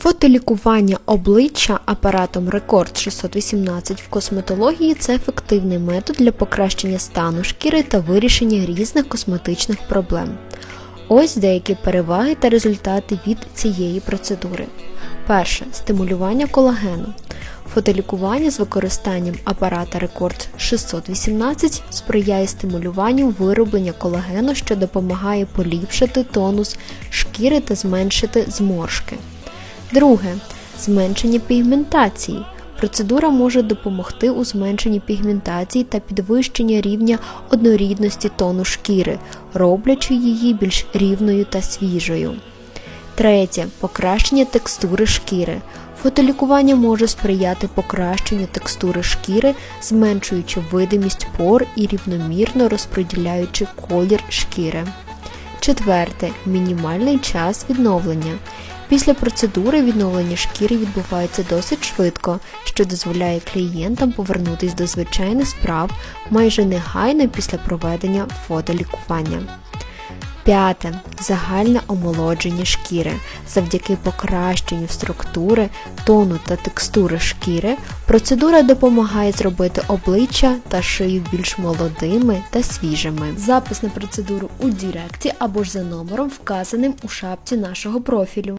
Фотолікування обличчя апаратом Рекорд 618 в косметології це ефективний метод для покращення стану шкіри та вирішення різних косметичних проблем. Ось деякі переваги та результати від цієї процедури. Перше стимулювання колагену. Фотолікування з використанням апарата Рекорд 618 сприяє стимулюванню вироблення колагену, що допомагає поліпшити тонус шкіри та зменшити зморшки. Друге зменшення пігментації. Процедура може допомогти у зменшенні пігментації та підвищенні рівня однорідності тону шкіри, роблячи її більш рівною та свіжою. Третє покращення текстури шкіри. Фотолікування може сприяти покращенню текстури шкіри, зменшуючи видимість пор і рівномірно розподіляючи колір шкіри. Четверте мінімальний час відновлення. Після процедури відновлення шкіри відбувається досить швидко, що дозволяє клієнтам повернутися до звичайних справ майже негайно після проведення фотолікування. П'яте загальне омолодження шкіри. Завдяки покращенню структури, тону та текстури шкіри, процедура допомагає зробити обличчя та шию більш молодими та свіжими. Запис на процедуру у Діректі або ж за номером, вказаним у шапці нашого профілю.